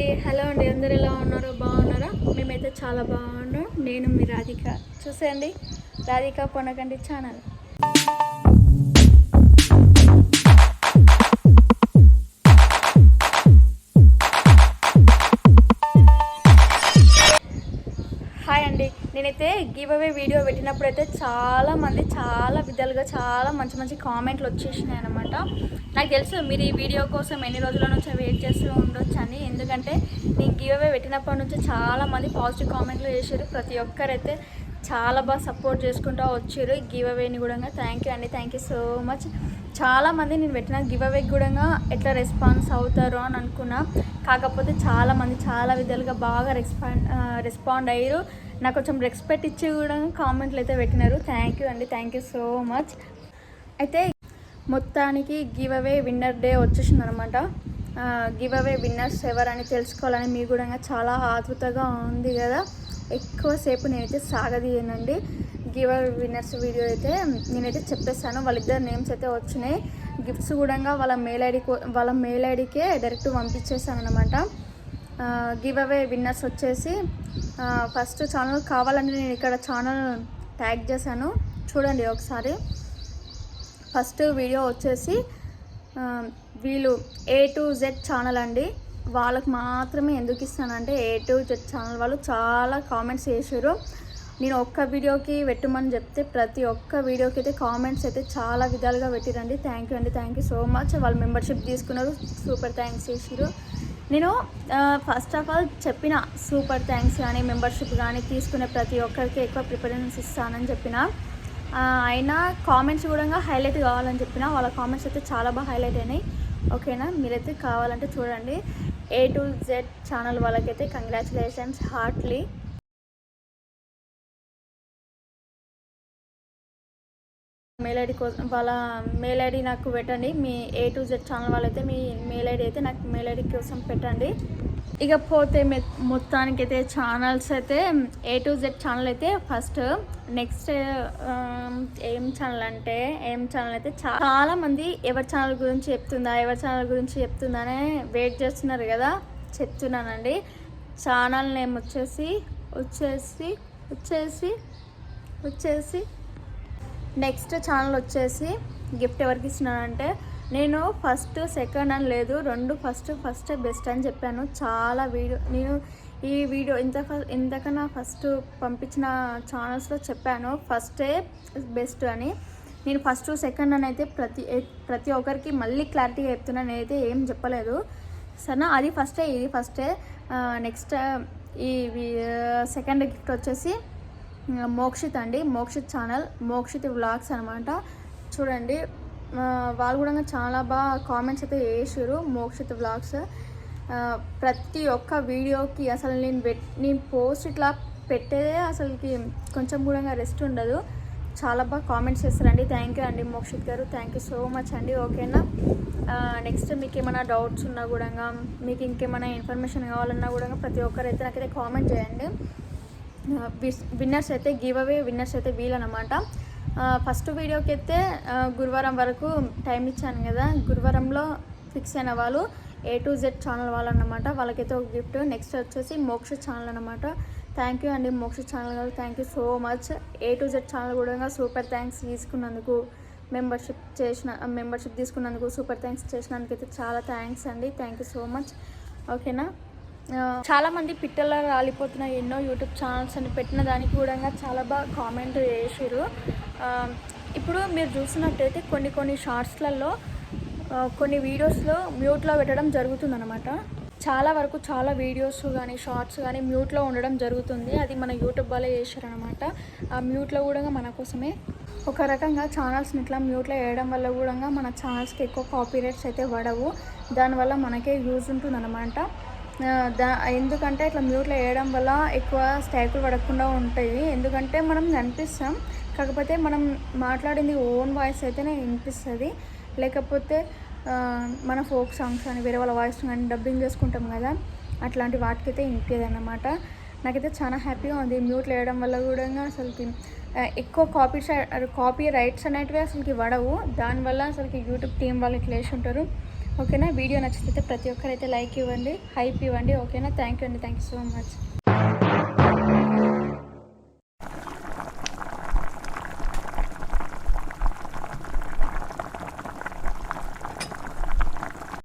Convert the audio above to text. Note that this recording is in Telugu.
అండి. హలో అండి. అందరు ఎలా ఉన్నారు? బాగున్నారా? మేమైతే చాలా బాగున్నాం. నేను మీ రాధిక. చూసేయండి. రాధిక పొనకండి ఛానల్. హాయ్ అండి. నేనైతే గివ్ అవే వీడియో పెట్టినప్పుడు అయితే చాలా మంది చాలా విధాలుగా చాలా మంచి మంచి కామెంట్లు వచ్చేసినాయి అనమాట నాకు తెలుసు మీరు ఈ వీడియో కోసం ఎన్ని రోజుల నుంచి వెయిట్ చేస్తూ ఉండొచ్చు ఎందుకంటే నేను గివ్ అవే పెట్టినప్పటి నుంచి చాలా మంది పాజిటివ్ కామెంట్లు చేశారు. ప్రతి ఒక్కరైతే చాలా బాగా సపోర్ట్ చేసుకుంటూ వచ్చారు గివ్ అవేని కూడా థ్యాంక్ యూ అండి. థ్యాంక్ యూ సో మచ్ చాలా మంది నేను పెట్టిన గివ్ అవే కూడా ఎట్లా రెస్పాన్స్ అవుతారో అని అనుకున్నా. కాకపోతే చాలామంది చాలా విధాలుగా బాగా రెస్పాండ్ రెస్పాండ్ అయ్యారు. నాకు కొంచెం రెస్పెక్ట్ ఇచ్చి కూడా కామెంట్లు అయితే పెట్టినారు. థ్యాంక్ యూ అండి. థ్యాంక్ యూ సో మచ్ అయితే మొత్తానికి గివ్ అవే విన్నర్ డే వచ్చేసింది అనమాట గివ్ అవే విన్నర్స్ ఎవరని తెలుసుకోవాలని మీ కూడా చాలా ఆతృతగా ఉంది కదా ఎక్కువసేపు నేనైతే సాగదీయనండి. గివ్ అవే విన్నర్స్ వీడియో అయితే నేనైతే చెప్పేస్తాను వాళ్ళిద్దరు నేమ్స్ అయితే వచ్చినాయి. గిఫ్ట్స్ కూడా వాళ్ళ మెయిల్ ఐడి వాళ్ళ మెయిల్ ఐడికే డైరెక్ట్ పంపించేసాను అనమాట గివ్ అవే విన్నర్స్ వచ్చేసి ఫస్ట్ ఛానల్ కావాలంటే నేను ఇక్కడ ఛానల్ ట్యాగ్ చేశాను. చూడండి ఒకసారి. ఫస్ట్ వీడియో వచ్చేసి వీళ్ళు ఏ టు జెడ్ ఛానల్ అండి. వాళ్ళకి మాత్రమే ఎందుకు ఇస్తానంటే ఏ టు జెడ్ ఛానల్ వాళ్ళు చాలా కామెంట్స్ చేశారు. నేను ఒక్క వీడియోకి పెట్టమని చెప్తే ప్రతి ఒక్క వీడియోకి అయితే కామెంట్స్ అయితే చాలా విధాలుగా పెట్టిరండి. థ్యాంక్ యూ అండి. థ్యాంక్ యూ సో మచ్ వాళ్ళు మెంబర్షిప్ తీసుకున్నారు. సూపర్ థ్యాంక్స్ చేసారు నేను ఫస్ట్ ఆఫ్ ఆల్ చెప్పిన సూపర్ థ్యాంక్స్ కానీ మెంబర్షిప్ కానీ తీసుకునే ప్రతి ఒక్కరికి ఎక్కువ ప్రిఫరెన్స్ ఇస్తానని చెప్పిన. అయినా కామెంట్స్ కూడా హైలైట్ కావాలని చెప్పిన. వాళ్ళ కామెంట్స్ అయితే చాలా బాగా హైలైట్ అయినాయి. ఓకేనా? మీరైతే కావాలంటే చూడండి. ఏ టు జెడ్ ఛానల్ వాళ్ళకైతే కంగ్రాచులేషన్స్ హార్ట్లీ మెయిల్ ఐడి కోసం వాళ్ళ మెయిల్ ఐడి నాకు పెట్టండి. మీ ఏ టు జెడ్ ఛానల్ వాళ్ళైతే మీ మెయిల్ ఐడి అయితే నాకు మెయిల్ ఐడి కోసం పెట్టండి. ఇక పోతే మొత్తానికి అయితే ఛానల్స్ అయితే ఏ టు జెడ్ ఛానల్ అయితే ఫస్ట్ నెక్స్ట్ ఏం ఛానల్ అంటే ఏం ఛానల్ అయితే చాలా మంది ఎవరి ఛానల్ గురించి చెప్తుందా ఎవరి ఛానల్ గురించి చెప్తుందా అనే వెయిట్ చేస్తున్నారు కదా చెప్తున్నానండి. ఛానల్ నేమ్ వచ్చేసి వచ్చేసి వచ్చేసి వచ్చేసి నెక్స్ట్ ఛానల్ వచ్చేసి గిఫ్ట్ ఎవరికి ఇస్తున్నానంటే నేను ఫస్ట్ సెకండ్ అని లేదు రెండు ఫస్ట్ ఫస్ట్ బెస్ట్ అని చెప్పాను. చాలా వీడియో నేను ఈ వీడియో ఇంత ఇంతకన్నా ఫస్ట్ పంపించిన ఛానల్స్లో చెప్పాను ఫస్టే బెస్ట్ అని. నేను ఫస్ట్ సెకండ్ అని అయితే ప్రతి ప్రతి ఒక్కరికి మళ్ళీ క్లారిటీగా చెప్తున్నాను నేనైతే ఏం చెప్పలేదు. సరేనా అది ఫస్టే ఇది ఫస్టే. నెక్స్ట్ ఈ సెకండ్ గిఫ్ట్ వచ్చేసి మోక్షిత్ అండి. మోక్షిత్ ఛానల్ మోక్షిత్ వ్లాగ్స్ అనమాట చూడండి వాళ్ళు కూడా చాలా బాగా కామెంట్స్ అయితే వేసారు మోక్షిత్ వ్లాగ్స్. ప్రతి ఒక్క వీడియోకి అసలు నేను పెట్ నేను పోస్ట్ ఇట్లా పెట్టేదే అసలుకి కొంచెం కూడా రెస్ట్ ఉండదు. చాలా బాగా కామెంట్స్ చేస్తారండి. థ్యాంక్ యూ అండి మోక్షిత్ గారు. థ్యాంక్ యూ సో మచ్ అండి. ఓకేనా నెక్స్ట్ మీకు ఏమైనా డౌట్స్ ఉన్నా కూడా మీకు ఇంకేమైనా ఇన్ఫర్మేషన్ కావాలన్నా కూడా ప్రతి ఒక్కరైతే నాకైతే కామెంట్ చేయండి. విన్నర్స్ అయితే గివ్ అవే విన్నర్స్ అయితే వీలనమాట. ఫస్ట్ వీడియోకి అయితే గురువారం వరకు టైం ఇచ్చాను కదా. గురువారంలో ఫిక్స్ అయిన వాళ్ళు ఏ టు జెడ్ ఛానల్ వాళ్ళు అనమాట వాళ్ళకైతే ఒక గిఫ్ట్. నెక్స్ట్ వచ్చేసి మోక్ష ఛానల్ అనమాట. థ్యాంక్ యూ అండి మోక్ష ఛానల్ గారు. Thank you so much. A to Z channel కూడా సూపర్ థ్యాంక్స్ తీసుకున్నందుకు మెంబర్షిప్ చేసిన మెంబర్షిప్ తీసుకున్నందుకు సూపర్ థ్యాంక్స్ చేసినందుకు అయితే చాలా థ్యాంక్స్ అండి. Thank you so much. ఓకేనా? చాలా మంది పిట్టల రాలిపోతున్న ఎన్నో యూట్యూబ్ ఛానల్స్ అని పెట్టిన దానికి కూడా చాలా బాగా కామెంట్ చేసారు ఇప్పుడు మీరు చూసినట్టయితే కొన్ని కొన్ని షార్ట్స్లలో కొన్ని వీడియోస్లో మ్యూట్లో పెట్టడం జరుగుతుందన్నమాట. చాలా వరకు చాలా వీడియోస్ కానీ షార్ట్స్ కానీ మ్యూట్లో ఉండడం జరుగుతుంది. అది మన యూట్యూబ్ వాళ్ళే చేశారనమాట ఆ మ్యూట్లో కూడా మన కోసమే ఒక రకంగా ఛానల్స్ని ఇట్లా మ్యూట్లో వేయడం వల్ల కూడా మన ఛానల్స్కి ఎక్కువ కాపీ అయితే పడవు. దానివల్ల మనకే యూజ్ ఉంటుందన్నమాట. అనమాట దా ఎందుకంటే ఇట్లా మ్యూట్లో వేయడం వల్ల ఎక్కువ స్టాకులు పడకుండా ఉంటాయి. ఎందుకంటే మనం కనిపిస్తాం. కాకపోతే మనం మాట్లాడింది ఓన్ వాయిస్ అయితేనే వినిపిస్తుంది. లేకపోతే మన ఫోక్ సాంగ్స్ అని వేరే వాళ్ళ వాయిస్ కానీ డబ్బింగ్ చేసుకుంటాం కదా అట్లాంటి వాటికైతే వినిపించదు నాకైతే చాలా హ్యాపీగా ఉంది మ్యూట్లో వేయడం వల్ల కూడా అసలుకి. ఎక్కువ కాపీ కాపీ రైట్స్ అనేటివి అసలుకి పడవు. దానివల్ల అసలుకి యూట్యూబ్ టీం వాళ్ళు ఇట్లా వేసి ఉంటారు. ఓకేనా? వీడియో నచ్చితే ప్రతి ఒక్కరైతే లైక్ ఇవ్వండి హైప్ ఇవ్వండి. ఓకేనా? థ్యాంక్ యూ అండి. Thank you so much.